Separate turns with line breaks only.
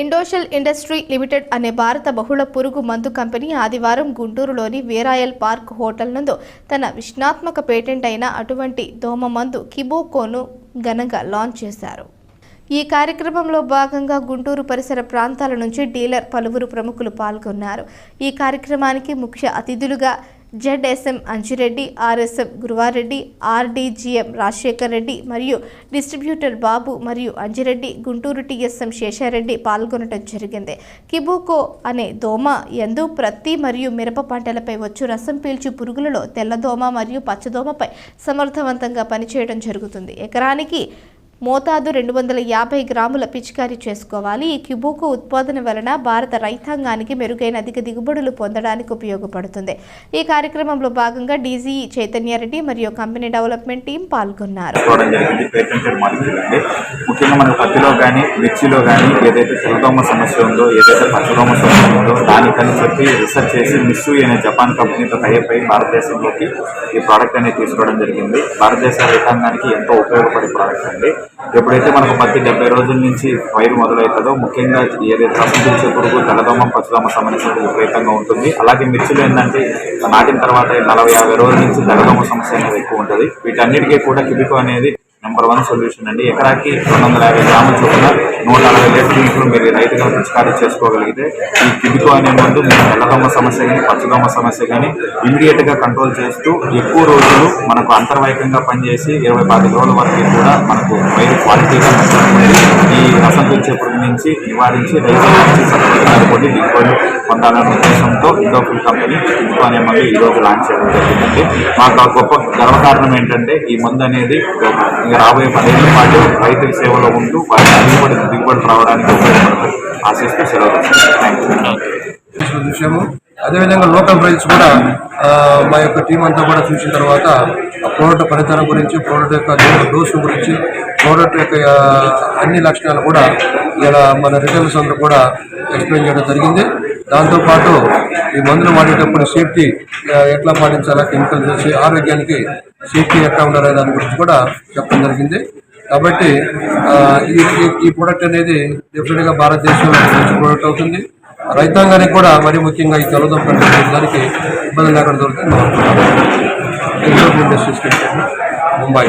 ఇండోషల్ industry limited అనే భారత బహుళ పురుగు మందు కంపెనీ ఆదివారం గుంటూరులోని వీరాయల్ పార్క్ హోటల్ నందు తన విష్ణాత్మక పేటెంట్ అయిన అటువంటి దోమ మందు కిబోకోను ఘనంగా లాంచ్ చేశారు. ఈ కార్యక్రమంలో భాగంగా గుంటూరు పరిసర ప్రాంతాల నుంచి డీలర్ పలువురు ప్రముఖులు పాల్గొన్నారు. ఈ కార్యక్రమానికి ముఖ్య అతిథులుగా ZSM Anjireddy RSM Guruvareddy RDGM Rajasekhar Reddy మరియు డిస్ట్రిబ్యూటర్ బాబు మరియు అంజిరెడ్డి గుంటూరు టీఎస్ఎం శేషారెడ్డి పాల్గొనడం జరిగింది. కిబోకో అనే దోమ ఎందు ప్రత్తి మరియు మిరప పంటలపై వచ్చు రసం పీల్చు పురుగులలో తెల్లదోమ మరియు పచ్చదోమపై సమర్థవంతంగా పనిచేయడం జరుగుతుంది. ఎకరానికి మోతాదు రెండు వందల యాభై గ్రాముల పిచికారీ చేసుకోవాలి. ఈ కిబోకు ఉత్పాదన వలన భారత రైతాంగానికి మెరుగైన అధిక దిగుబడులు పొందడానికి ఉపయోగపడుతుంది. ఈ కార్యక్రమంలో భాగంగా డీజీ చైతన్యారెడ్డి మరియు కంపెనీ డెవలప్మెంట్ టీం పాల్గొన్నారు.
ముఖ్యంగా మనకు పత్తిలో కానీ మిర్చిలో కానీ ఏదైతే తెల్లదోమ సమస్య ఉందో ఏదైతే పచ్చదోమ సమస్య ఉందో దానికని చెప్పి రీసెర్చ్ చేసి మిస్సు అనే జపాన్ కంపెనీతో టైప్ అయి భారతదేశంలోకి ఈ ప్రోడక్ట్ అనేది తీసుకోవడం జరిగింది. భారతదేశ రైతాంగానికి ఎంతో ఉపయోగపడే ప్రోడక్ట్ అండి. ఎప్పుడైతే మనకు పత్తి డెబ్బై రోజుల నుంచి పైరు మొదలవుతుందో ముఖ్యంగా ఏదైతే రసం పురుగు తెల్లదోమ పచ్చదోమ సమస్య విపరీతంగా ఉంటుంది. అలాగే మిర్చిలో ఏంటంటే నాటిన తర్వాత నలభై యాభై రోజుల నుంచి తెల్లదోమ సమస్య అనేది ఎక్కువ ఉంటుంది. వీటన్నిటికీ కూడా కిబికో అనేది నెంబర్ వన్ సొల్యూషన్ అండి. ఎకరాకి రెండు వందల యాభై గ్రాముల చొప్పున నూట నలభై లీటర్ లీటర్లు మీరు రైతుగా పిచికారీ చేసుకోగలిగితే ఈ కిబికో అనే మందు మీ తెల్లదోమ సమస్య కానీ పచ్చదోమ సమస్య కానీ ఇమీడియట్గా కంట్రోల్ చేస్తూ ఎక్కువ రోజులు మనకు అంతర్వాహికంగా పనిచేసి ఇరవై పది రోజుల వరకు కూడా మనకు వైరు క్వాలిటీగా ఈ రసం పీల్చే పురుగు నుంచి నివారించి రైతు నుంచి సత్వరమైన కొద్ది పొందాలనే ఉద్దేశంతో ఇండోఫిల్ కంపెనీ కిబికో అనే మందు ఈరోజు లాంచ్ చేయడం జరిగిందండి. మాకు గొప్ప గర్వకారణం ఏంటంటే ఈ మందు అనేది రాబోయే పదేళ్ళ పాటు రైతుల సేవలో ఉంటూ వారి దిగుబడి దిగుబడి రావడానికి ఉపయోగపడుతుంది ఆశిస్తూ సెలవు థ్యాంక్ యూ
అదేవిధంగా లోకల్ ప్రైస్ కూడా మా యొక్క టీం అంతా కూడా చూసిన తర్వాత ఆ ప్రోడక్ట్ ఫలితాల గురించి ప్రోడక్ట్ యొక్క డోసు గురించి ప్రోడక్ట్ యొక్క అన్ని లక్షణాలు కూడా ఇలా మన రిటైలర్స్ అందరూ కూడా ఎక్స్ప్లెయిన్ చేయడం జరిగింది. దాంతోపాటు ఈ మందులు వాడేటప్పుడు సేఫ్టీ ఎట్లా పాటించాలా కెమికల్ చేసి ఆరోగ్యానికి సేఫ్టీ ఎట్లా ఉండాలనే దాని గురించి కూడా చెప్పడం జరిగింది. కాబట్టి ఈ ఈ- ఈ ప్రోడక్ట్ అనేది డెఫినెట్గా భారతదేశంలో మంచి ప్రోడక్ట్ అవుతుంది. రైతాంగానికి కూడా మరి ముఖ్యంగా ఈ తెల్లదం కంట్రోల్ దానికి ఇబ్బంది లేకుండా దొరుకుతుంది ఇండస్ట్రీస్ ముంబై.